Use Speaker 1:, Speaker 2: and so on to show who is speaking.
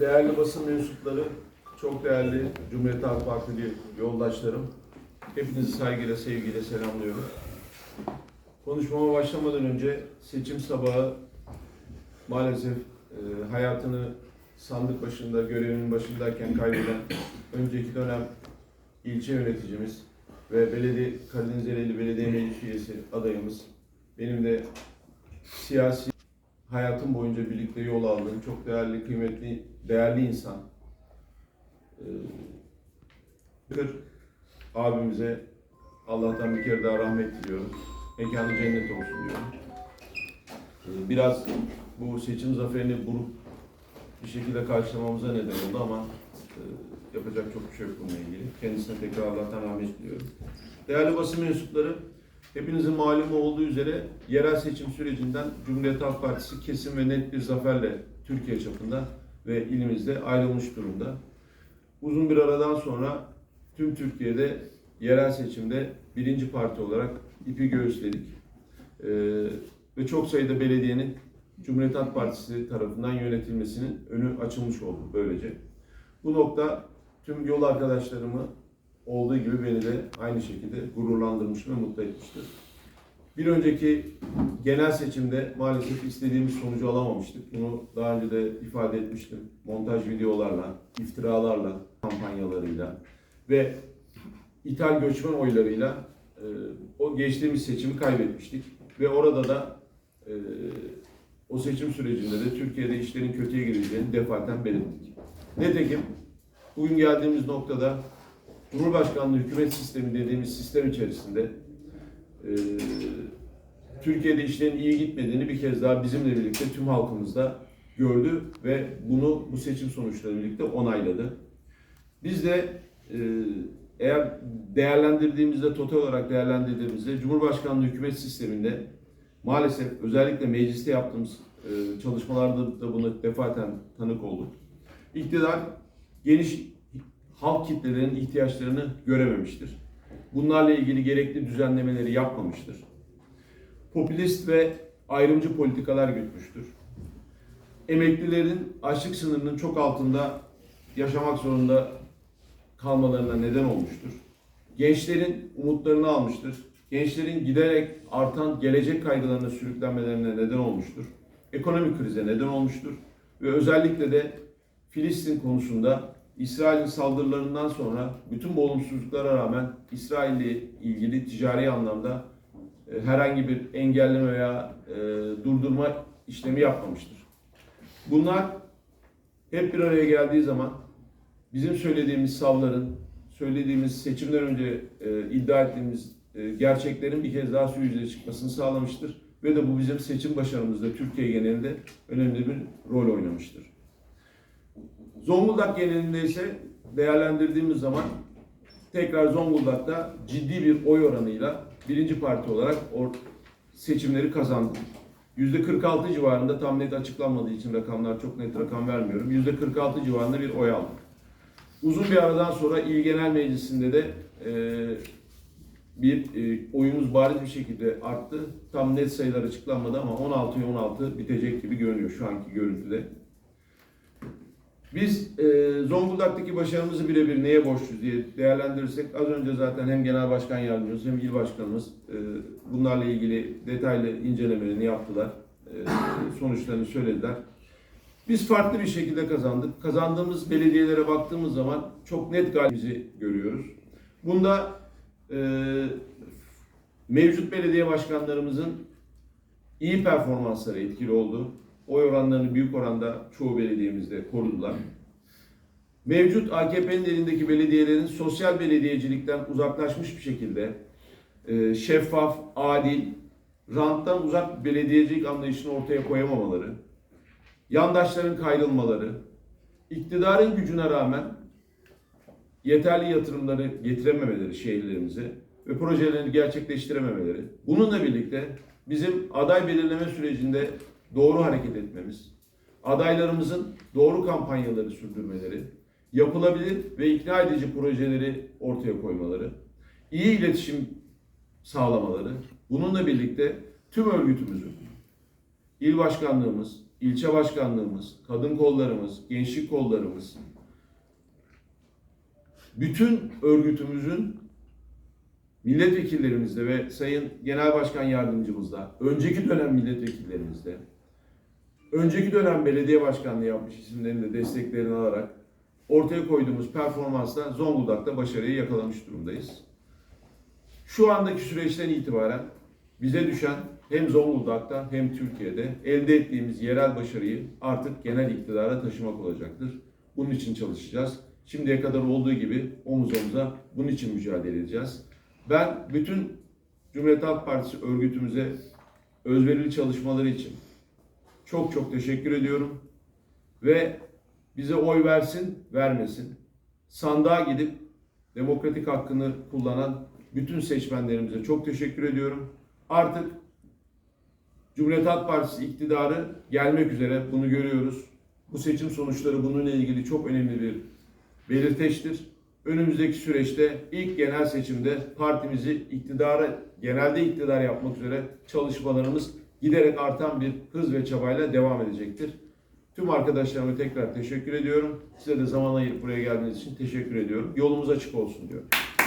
Speaker 1: Değerli basın mensupları, çok değerli Cumhuriyet Halk Partili yoldaşlarım, hepinizi saygıyla, sevgiyle selamlıyorum. Konuşmama başlamadan önce seçim sabahı maalesef e, hayatını sandık başında, görevinin başındayken kaybeden önceki dönem ilçe yöneticimiz ve belediye Karadeniz Ereğli Belediye Meclis üyesi adayımız, benim de siyasi hayatım boyunca birlikte yol aldığım çok değerli, kıymetli, değerli insan. Ee, Kır abimize Allah'tan bir kere daha rahmet diliyorum. Mekanı cennet olsun diyorum. Ee, Biraz bu seçim zaferini buruk bir şekilde karşılamamıza neden oldu ama e, yapacak çok bir şey yok bununla ilgili. Kendisine tekrar Allah'tan rahmet diliyorum. Değerli basın mensupları, Hepinizin malumu olduğu üzere yerel seçim sürecinden Cumhuriyet Halk Partisi kesin ve net bir zaferle Türkiye çapında ve ilimizde ayrılmış durumda. Uzun bir aradan sonra tüm Türkiye'de yerel seçimde birinci parti olarak ipi göğüsledik. Ee, ve çok sayıda belediyenin Cumhuriyet Halk Partisi tarafından yönetilmesinin önü açılmış oldu böylece. Bu nokta tüm yol arkadaşlarımı olduğu gibi beni de aynı şekilde gururlandırmış ve mutlu etmiştir. Bir önceki genel seçimde maalesef istediğimiz sonucu alamamıştık. Bunu daha önce de ifade etmiştim. Montaj videolarla, iftiralarla, kampanyalarıyla ve ithal göçmen oylarıyla e, o geçtiğimiz seçimi kaybetmiştik. Ve orada da e, o seçim sürecinde de Türkiye'de işlerin kötüye gideceğini defaten belirttik. Nitekim bugün geldiğimiz noktada Cumhurbaşkanlığı hükümet sistemi dediğimiz sistem içerisinde e, Türkiye'de işlerin iyi gitmediğini bir kez daha bizimle birlikte tüm halkımız da gördü ve bunu bu seçim sonuçları birlikte onayladı. Biz de e, eğer değerlendirdiğimizde, total olarak değerlendirdiğimizde Cumhurbaşkanlığı hükümet sisteminde maalesef özellikle mecliste yaptığımız e, çalışmalarda da buna defaten tanık olduk. İktidar geniş halk kitlelerinin ihtiyaçlarını görememiştir. Bunlarla ilgili gerekli düzenlemeleri yapmamıştır. Popülist ve ayrımcı politikalar gütmüştür. Emeklilerin açlık sınırının çok altında yaşamak zorunda kalmalarına neden olmuştur. Gençlerin umutlarını almıştır. Gençlerin giderek artan gelecek kaygılarına sürüklenmelerine neden olmuştur. Ekonomik krize neden olmuştur. Ve özellikle de Filistin konusunda İsrail'in saldırılarından sonra bütün bu olumsuzluklara rağmen İsrail ile ilgili ticari anlamda e, herhangi bir engelleme veya e, durdurma işlemi yapmamıştır. Bunlar hep bir araya geldiği zaman bizim söylediğimiz savların, söylediğimiz seçimden önce e, iddia ettiğimiz gerçeklerin bir kez daha su yüzüne çıkmasını sağlamıştır. Ve de bu bizim seçim başarımızda Türkiye genelinde önemli bir rol oynamıştır. Zonguldak genelinde ise değerlendirdiğimiz zaman tekrar Zonguldak'ta ciddi bir oy oranıyla birinci parti olarak seçimleri kazandı. %46 civarında tam net açıklanmadığı için rakamlar çok net rakam vermiyorum. %46 civarında bir oy aldık. Uzun bir aradan sonra İl Genel Meclisi'nde de e, bir e, oyumuz bariz bir şekilde arttı. Tam net sayılar açıklanmadı ama 16'ya 16 bitecek gibi görünüyor şu anki görüntüde. Biz e, Zonguldak'taki başarımızı birebir neye borçluyuz diye değerlendirirsek az önce zaten hem genel başkan yardımcımız hem il başkanımız e, bunlarla ilgili detaylı incelemelerini yaptılar. E, sonuçlarını söylediler. Biz farklı bir şekilde kazandık. Kazandığımız belediyelere baktığımız zaman çok net galibimizi görüyoruz. Bunda e, mevcut belediye başkanlarımızın iyi performansları etkili oldu. Oy oranlarını büyük oranda çoğu belediyemizde korudular. Mevcut AKP'nin elindeki belediyelerin sosyal belediyecilikten uzaklaşmış bir şekilde e, şeffaf, adil, ranttan uzak belediyecilik anlayışını ortaya koyamamaları, yandaşların kayrılmaları, iktidarın gücüne rağmen yeterli yatırımları getirememeleri şehirlerimize ve projelerini gerçekleştirememeleri. Bununla birlikte bizim aday belirleme sürecinde doğru hareket etmemiz, adaylarımızın doğru kampanyaları sürdürmeleri, yapılabilir ve ikna edici projeleri ortaya koymaları, iyi iletişim sağlamaları, bununla birlikte tüm örgütümüzün, il başkanlığımız, ilçe başkanlığımız, kadın kollarımız, gençlik kollarımız, bütün örgütümüzün milletvekillerimizle ve Sayın Genel Başkan Yardımcımızla, önceki dönem milletvekillerimizle, önceki dönem belediye başkanlığı yapmış isimlerin de desteklerini alarak ortaya koyduğumuz performansla Zonguldak'ta başarıyı yakalamış durumdayız. Şu andaki süreçten itibaren bize düşen hem Zonguldak'ta hem Türkiye'de elde ettiğimiz yerel başarıyı artık genel iktidara taşımak olacaktır. Bunun için çalışacağız. Şimdiye kadar olduğu gibi omuz omuza bunun için mücadele edeceğiz. Ben bütün Cumhuriyet Halk Partisi örgütümüze özverili çalışmaları için çok çok teşekkür ediyorum. Ve bize oy versin, vermesin. Sandığa gidip demokratik hakkını kullanan bütün seçmenlerimize çok teşekkür ediyorum. Artık Cumhuriyet Halk Partisi iktidarı gelmek üzere bunu görüyoruz. Bu seçim sonuçları bununla ilgili çok önemli bir belirteçtir. Önümüzdeki süreçte ilk genel seçimde partimizi iktidara, genelde iktidar yapmak üzere çalışmalarımız giderek artan bir hız ve çabayla devam edecektir. Tüm arkadaşlarıma tekrar teşekkür ediyorum. Size de zaman ayırıp buraya geldiğiniz için teşekkür ediyorum. Yolumuz açık olsun diyorum.